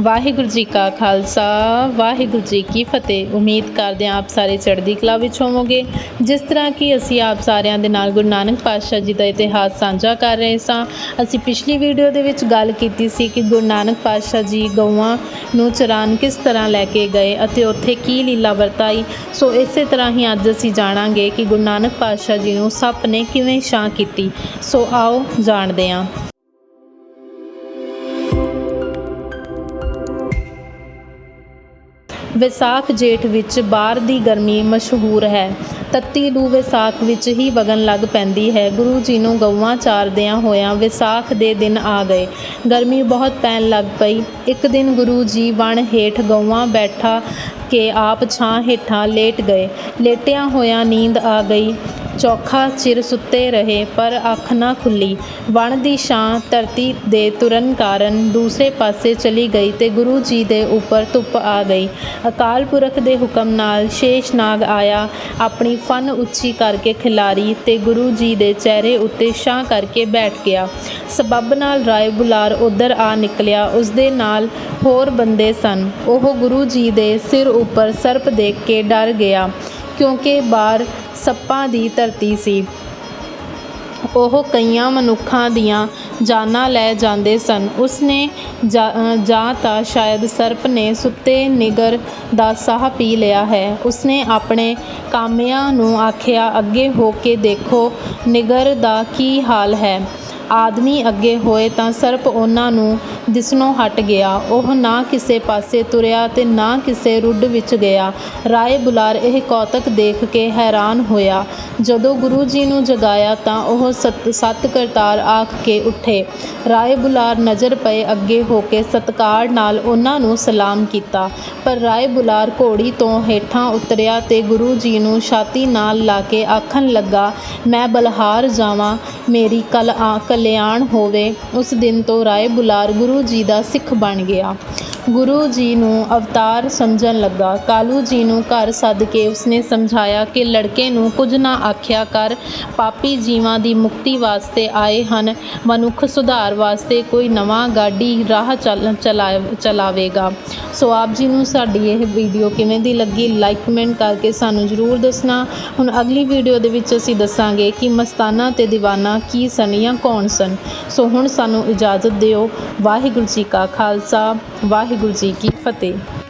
ਵਾਹਿਗੁਰੂ ਜੀ ਕਾ ਖਾਲਸਾ, ਵਾਹਿਗੁਰੂ ਜੀ ਕੀ ਫਤਿਹ। ਉਮੀਦ ਕਰਦੇ ਹਾਂ ਆਪ ਸਾਰੇ ਚੜ੍ਹਦੀ ਕਲਾ ਵਿੱਚ ਹੋਵੋਗੇ। ਜਿਸ ਤਰ੍ਹਾਂ ਕਿ ਅਸੀਂ ਆਪ ਸਾਰਿਆਂ ਦੇ ਨਾਲ ਗੁਰੂ ਨਾਨਕ ਪਾਤਸ਼ਾਹ ਜੀ ਦਾ ਇਤਿਹਾਸ ਸਾਂਝਾ ਕਰ ਰਹੇ ਸਾਂ। ਅਸੀਂ ਪਿਛਲੀ ਵੀਡੀਓ ਦੇ ਵਿੱਚ ਗੱਲ ਕੀਤੀ ਸੀ ਕਿ ਗੁਰੂ ਨਾਨਕ ਪਾਤਸ਼ਾਹ ਜੀ ਗਊਆਂ ਨੂੰ ਚਰਾਨ ਕਿਸ ਤਰ੍ਹਾਂ ਲੈ ਕੇ ਗਏ ਅਤੇ ਉੱਥੇ ਕੀ ਲੀਲਾ ਵਰਤਾਈ। ਸੋ ਇਸੇ ਤਰ੍ਹਾਂ ਹੀ ਅੱਜ ਅਸੀਂ ਜਾਣਾਂਗੇ ਕਿ ਗੁਰੂ ਨਾਨਕ ਪਾਤਸ਼ਾਹ ਜੀ ਨੂੰ ਸੱਪ ਨੇ ਕਿਵੇਂ ਛਾਂ ਕੀਤੀ। ਸੋ ਆਓ ਜਾਣਦੇ ਹਾਂ। ਵਿਸਾਖ ਜੇਠ ਵਿੱਚ ਬਾਹਰ ਦੀ ਗਰਮੀ ਮਸ਼ਹੂਰ ਹੈ। ਤੱਤੀ ਲੂ ਵਿਸਾਖ ਵਿੱਚ ਹੀ ਵਗਣ ਲੱਗ ਪੈਂਦੀ ਹੈ। ਗੁਰੂ ਜੀ ਨੂੰ ਗਊਆਂ ਚਾਰਦਿਆਂ ਹੋਇਆਂ ਵਿਸਾਖ ਦੇ ਦਿਨ ਆ ਗਏ। ਗਰਮੀ ਬਹੁਤ ਪੈਣ ਲੱਗ ਪਈ। ਇੱਕ ਦਿਨ ਗੁਰੂ ਜੀ ਵਣ ਹੇਠ ਗਊਆਂ ਬੈਠਾ ਕੇ ਆਪ ਛਾਂ ਹੇਠਾਂ ਲੇਟ ਗਏ। ਲੇਟਿਆਂ ਹੋਇਆਂ ਨੀਂਦ ਆ ਗਈ। ਚੌਖਾ ਚਿਰ ਸੁੱਤੇ ਰਹੇ, ਪਰ ਅੱਖ ਨਾ ਖੁੱਲ੍ਹੀ ਵਣ ਦੀ ਛਾਂ ਧਰਤੀ ਦੇ ਤੁਰਨ ਕਾਰਨ ਦੂਸਰੇ ਪਾਸੇ ਚਲੀ ਗਈ ਤੇ ਗੁਰੂ ਜੀ ਦੇ ਉੱਪਰ ਧੁੱਪ ਆ ਗਈ। ਅਕਾਲ ਪੁਰਖ ਦੇ ਹੁਕਮ ਨਾਲ ਸ਼ੇਸ਼ਨਾਗ ਆਇਆ, ਆਪਣੀ ਫਨ ਉੱਚੀ ਕਰਕੇ ਖਿਲਾਰੀ ਤੇ ਗੁਰੂ ਜੀ ਦੇ ਚਿਹਰੇ ਉੱਤੇ ਛਾਂ ਕਰਕੇ ਬੈਠ ਗਿਆ। ਸਬੱਬ ਨਾਲ ਰਾਏ ਬੁਲਾਰ ਉੱਧਰ ਆ ਨਿਕਲਿਆ, ਉਸਦੇ ਨਾਲ ਹੋਰ ਬੰਦੇ ਸਨ। ਉਹ ਗੁਰੂ ਜੀ ਦੇ ਸਿਰ ਉੱਪਰ ਸਰਪ ਦੇਖ ਕੇ ਡਰ ਗਿਆ, ਕਿਉਂਕਿ ਬਾਹਰ ਸੱਪਾਂ ਦੀ ਧਰਤੀ ਸੀ। ਉਹ ਕਈਆਂ ਮਨੁੱਖਾਂ ਦੀਆਂ ਜਾਨਾਂ ਲੈ ਜਾਂਦੇ ਸਨ। ਉਸਨੇ ਜਾਂ ਅ, ਤਾਂ ਸ਼ਾਇਦ ਸਰਪ ਨੇ ਸੁੱਤੇ ਨਿਗਰ ਦਾ ਸਾਹ ਪੀ ਲਿਆ ਹੈ। ਉਸਨੇ ਆਪਣੇ ਕਾਮਿਆਂ ਨੂੰ ਆਖਿਆ ਅੱਗੇ ਹੋ ਕੇ ਦੇਖੋ ਨਿਗਰ ਦਾ ਕੀ ਹਾਲ ਹੈ। ਆਦਮੀ ਅੱਗੇ ਹੋਏ ਤਾਂ ਸਰਪ ਉਹਨਾਂ ਨੂੰ ਦਿਸਣੋਂ ਹਟ ਗਿਆ। ਉਹ ਨਾ ਕਿਸੇ ਪਾਸੇ ਤੁਰਿਆ ਤੇ ਨਾ ਕਿਸੇ ਰੁੱਡ ਵਿੱਚ ਗਿਆ। ਰਾਏ ਬੁਲਾਰ ਇਹ ਕੌਤਕ ਦੇਖ ਕੇ ਹੈਰਾਨ ਹੋਇਆ। ਜਦੋਂ ਗੁਰੂ ਜੀ ਨੂੰ ਜਗਾਇਆ ਤਾਂ ਉਹ ਸਤ ਸਤ ਕਰਤਾਰ ਆਖ ਕੇ ਉੱਠੇ। ਰਾਏ ਬੁਲਾਰ ਨਜ਼ਰ ਪਏ ਅੱਗੇ ਹੋ ਕੇ ਸਤਿਕਾਰ ਨਾਲ ਉਹਨਾਂ ਨੂੰ ਸਲਾਮ ਕੀਤਾ। ਪਰ ਰਾਏ ਬੁਲਾਰ ਘੋੜੀ ਤੋਂ ਹੇਠਾਂ ਉਤਰਿਆ ਤੇ ਗੁਰੂ ਜੀ ਨੂੰ ਛਾਤੀ ਨਾਲ ਲਾ ਕੇ ਆਖਣ ਲੱਗਾ, ਮੈਂ ਬਲਹਾਰ ਜਾਵਾਂ। ਮੇਰੀ ਕਲ ਆ, ਕਲਿਆਣ ਹੋਵੇ, ਉਸ ਦਿਨ ਤੋਂ ਰਾਏ ਬੁਲਾਰ ਗੁਰੂ ਜੀ ਦਾ ਸਿੱਖ ਬਣ ਗਿਆ। ਗੁਰੂ ਜੀ ਨੂੰ ਅਵਤਾਰ ਸਮਝਣ ਲੱਗਾ। ਕਾਲੂ ਜੀ ਨੂੰ ਘਰ ਸੱਦ ਕੇ ਉਸਨੇ ਸਮਝਾਇਆ ਕਿ ਲੜਕੇ ਨੂੰ ਕੁਝ ਨਾ ਆਖਿਆ ਕਰ, ਪਾਪੀ ਜੀਵਾਂ ਦੀ ਮੁਕਤੀ ਵਾਸਤੇ ਆਏ ਹਨ। ਮਨੁੱਖ ਸੁਧਾਰ ਵਾਸਤੇ ਕੋਈ ਨਵਾਂ ਗਾਡੀ ਰਾਹ ਚੱਲ, ਚਲਾ- ਚਲਾਵੇਗਾ। ਸੋ ਆਪ ਜੀ ਨੂੰ ਸਾਡੀ ਇਹ ਵੀਡੀਓ ਕਿਵੇਂ ਦੀ ਲੱਗੀ ਲਾਈਕ ਕਮੈਂਟ ਕਰਕੇ ਸਾਨੂੰ ਜ਼ਰੂਰ ਦੱਸਣਾ। ਹੁਣ ਅਗਲੀ ਵੀਡੀਓ ਦੇ ਵਿੱਚ ਅਸੀਂ ਦੱਸਾਂਗੇ ਕਿ ਮਸਤਾਨਾ ਤੇ ਦੀਵਾਨਾ ਕੀ ਸਨ ਜਾਂ ਕੌਣ ਸਨ? ਸੋ ਹੁਣ ਸਾਨੂੰ ਇਜਾਜ਼ਤ ਦਿਓ। ਵਾਹਿਗੁਰੂ ਜੀ ਕਾ ਖਾਲਸਾ, ਵਾਹਿਗੁਰੂ ਜੀ ਕੀ ਫਤਿਹ।